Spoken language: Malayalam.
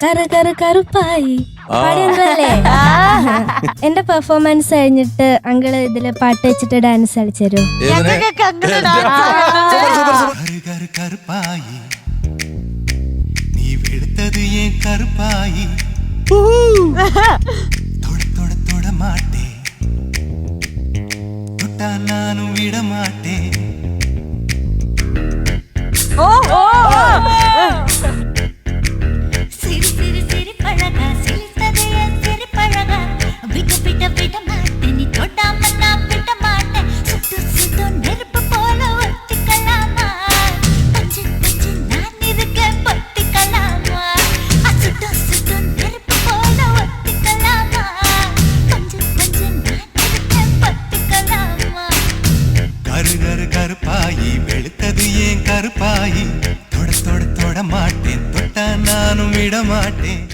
കറു കറു കറുപ്പായി. എന്റെ പെർഫോമൻസ് കഴിഞ്ഞിട്ട് അങ്കിൾ ഇതിൽ പാട്ട് വെച്ചിട്ട് ഡാൻസ് കളിച്ചു നീ തൊട ഓ. கரு கருப்பாயி வெளுத்தது ஏன் கருப்பாயி? தொட தொட தொட மாட்டேன் தொட்டா நானும் விட மாட்டேன்.